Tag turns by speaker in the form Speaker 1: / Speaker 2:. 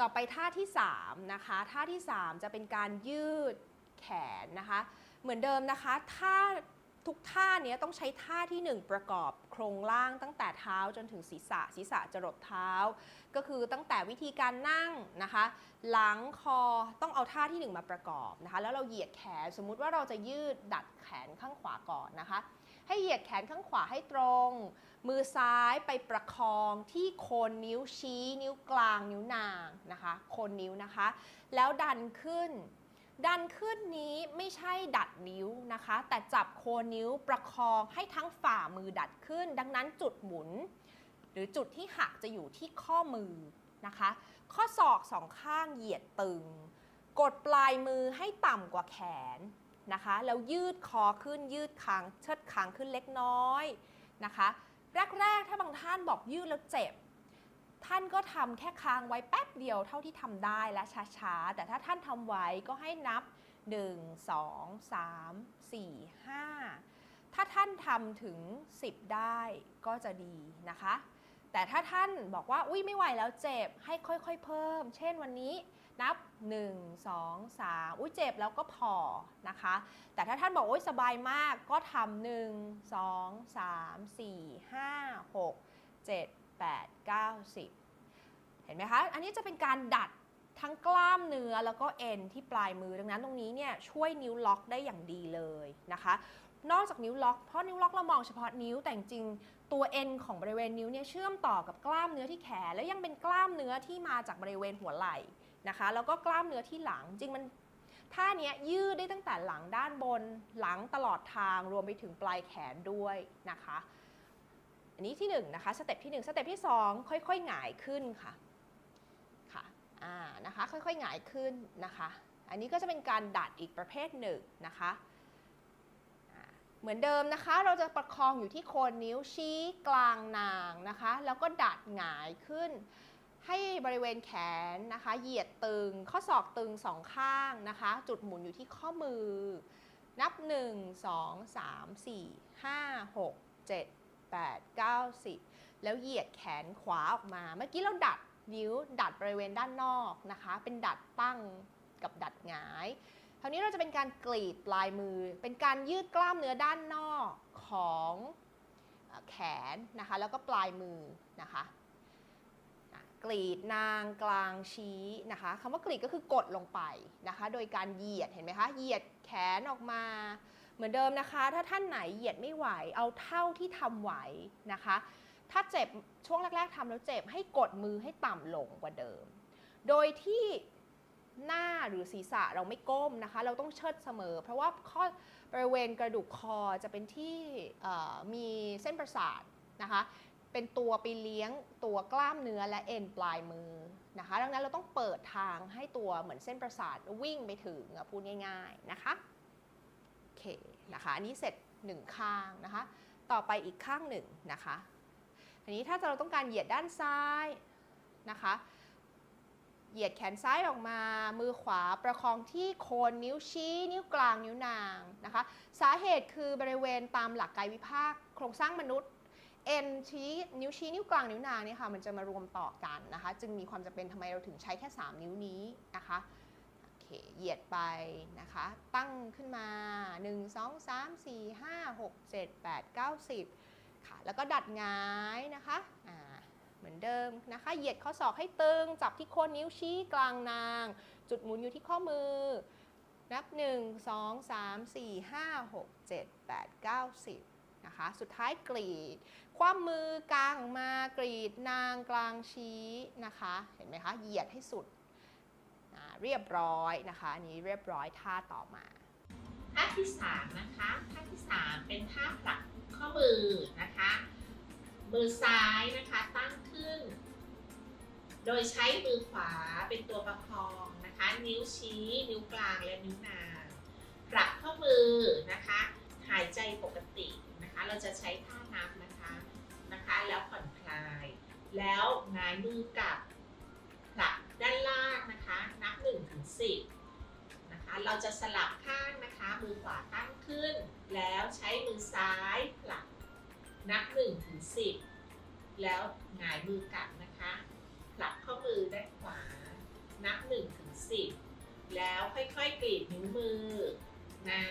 Speaker 1: ต่อไปท่าที่3นะคะ ท่าที่ 3 จะเป็นการยืดแขนนะคะ เหมือนเดิมนะคะท่าทุกท่าเนี้ยต้องใช้ท่าที่ 1 ประกอบโครงล่างตั้งแต่เท้าจนถึงศีรษะ ศีรษะจรดเท้า ก็คือตั้งแต่วิธีการนั่งนะคะ หลังคอต้องเอาท่าที่ 1 มาประกอบนะคะ แล้วเราเหยียดแขนสมมุติว่าเราจะยืดดัดแขนข้างขวาก่อนนะคะ ให้เหยียดแขนข้างขวาให้ตรง มือซ้ายไปประคองที่โคนนิ้วชี้ นิ้วกลาง นิ้วนางนะคะ โคนนิ้วนะคะ แล้วดันขึ้น ดันขึ้นนี้ไม่ใช่ดัดนิ้วนะคะ แต่จับโคนนิ้วประคองให้ทั้งฝ่ามือดัดขึ้น ดังนั้นจุดหมุน หรือจุดที่หักจะอยู่ที่ข้อมือนะคะ ข้อศอกสองข้างเหยียดตึง กดปลายมือให้ต่ำกว่าแขนนะคะ แล้วยืดคอขึ้นยืดคางเชิดคางขึ้นเล็กน้อยนะคะ แรก ๆ ถ้าบางท่านบอกยืดแล้วเจ็บ ท่านก็ทำแค่ค้างไว้แป๊บเดียวเท่าที่ทำได้และช้าๆ แต่ถ้าท่านทำไว้ก็ให้นับ 1 2 3 4 5 ถ้าท่านทำถึ ง 10 ได้ก็จะดีนะคะ แต่ถ้าท่านบอกว่าอุ้ยไม่ไหวแล้วเจ็บให้ค่อยๆ เพิ่ม เช่นวันนี้นับ 1 2 3 อุ้ยเจ็บแล้วก็พอนะคะ แต่ถ้าท่านบอกโอ้ยสบายมากก็ทำหนึ่งสองสามสี่ห้าหกเจ็ดแปดเก้าสิบเห็นไหมคะ อันนี้จะเป็นการดัดทั้งกล้ามเนื้อแล้วก็เอ็นที่ปลายมือดังนั้นตรงนี้เนี่ยช่วยนิ้วล็อกได้อย่างดีเลยนะคะ นอกจากนิ้วล็อกเพราะนิ้วล็อกเรามองเฉพาะนิ้วแต่จริง ตัวเอ็นของบริเวณนิ้วเนี่ยเชื่อมต่อกับกล้ามเนื้อที่แขน แล้วยังเป็นกล้ามเนื้อที่มาจากบริเวณหัวไหล่นะคะ แล้วก็กล้ามเนื้อที่หลังจริงมันท่าเนี้ยยืดได้ตั้งแต่หลังด้านบนหลังตลอดทางรวมไปถึงปลายแขนด้วยนะคะ อันนี้ที่1นงนะคะสเต็ปที่ 1 สเต็ปที่ 2 ค่อยๆหงายขึ้นค่ะค่ะอ่านะคะค่อยๆหงายขึ้นนะคะ อันนี้ก็จะเป็นการดัดอีกประเภทหนึ่งนะคะ เหมือนเดิมนะคะ เราจะประคองอยู่ที่โคนนิ้วชี้กลางนางนะคะ แล้วก็ดัดหงายขึ้น ให้บริเวณแขนนะคะ เหยียดตึง ข้อศอกตึงสองข้างนะคะ จุดหมุนอยู่ที่ข้อมือ นับ 1 2 3 4 5 6 7 8 9 10 แล้วเหยียดแขนขวาออกมา เมื่อกี้เราดัดนิ้วดัดบริเวณด้านนอกนะคะ เป็นดัดตั้งกับดัดหงาย คราวนี้เราจะเป็นการกรีดปลายมือ เป็นการยืดกล้ามเนื้อด้านนอกของแขนนะคะ แล้วก็ปลายมือนะคะอะกรีดนางกลางชี้นะคะคำว่ากรีดก็คือกดลงไปนะคะ โดยการเหยียดเห็นไหมคะเหยียดแขนออกมา เหมือนเดิมนะคะ ถ้าท่านไหนเหยียดไม่ไหวเอาเท่าที่ทำไหวนะคะ ถ้าเจ็บช่วงแรก ๆทำแล้วเจ็บให้กดมือให้ต่ำลงกว่าเดิม โดยที่ หน้าหรือศีรษะเราไม่ก้มนะคะ เราต้องเชิดเสมอ เพราะว่าข้อบริเวณกระดูกคอจะเป็นที่มีเส้นประสาทนะคะ เป็นตัวไปเลี้ยงตัวกล้ามเนื้อและเอ็นปลายมือนะคะ ดังนั้นเราต้องเปิดทางให้ตัวเหมือนเส้นประสาทวิ่งไปถึงพูดง่าย ๆนะคะโอเคนะคะ อันนี้เสร็จหนึ่งข้างนะคะ ต่อไปอีกข้างหนึ่งนะคะ อันนี้ถ้าเราต้องการเหยียดด้านซ้ายนะคะ เหยียดแขนซ้ายออกมา มือขวาประคองที่โคนนิ้วชี้ นิ้วกลาง นิ้วนางนะคะ สาเหตุคือบริเวณตามหลักกายวิภาค โครงสร้างมนุษย์เอ็นชี้นิ้วชี้นิ้วกลางนิ้วนางเนี่ยค่ะมันจะมารวมต่อกันนะคะ จึงมีความจำเป็นทำไมเราถึงใช้แค่ 3 นิ้วนี้นะคะโอเคเหยียดไปนะคะ ตั้งขึ้นมา 1 2 3 4 5 6 7 8 9 10ค่ะแล้วก็ดัดหงายนะคะอ่า เหมือนเดิมนะคะ เหยียดข้อศอกให้ตึง จับที่โคนนิ้วชี้กลางนาง จุดหมุนอยู่ที่ข้อมือ นับ 1 2 3 4 5 6 7 8 9 10นะคะ สุดท้ายกรีด คว่ำมือกลางออกมากรีดนางกลางชี้นะคะ เห็นไหมคะ เหยียดให้สุด เรียบร้อยนะคะ อันนี้เรียบร้อยท่าต่อมา
Speaker 2: ท่าที่สามนะคะท่าที่สามเป็นท่าผลักข้อมือนะคะ มือซ้ายนะคะตั้ง โดยใช้มือขวาเป็นตัวประคองนะคะ นิ้วชี้ นิ้วกลางและนิ้วนางผลักข้อมือนะคะ หายใจปกตินะคะ เราจะใช้ท่านับนะคะนะคะ แล้วผ่อนคลาย แล้วหงายมือกลับผลักด้านล่างนะคะ นับ1นถึงสินะคะ เราจะสลับข้างนะคะ มือขวาตั้งขึ้น แล้วใช้มือซ้ายผลักนับ1นถึงสิแล้วหงายมือกลับนะคะ ผลักข้อมือด้านขวา นับ1ถึง10 แล้วค่อยๆกรีดนิ้วมือนา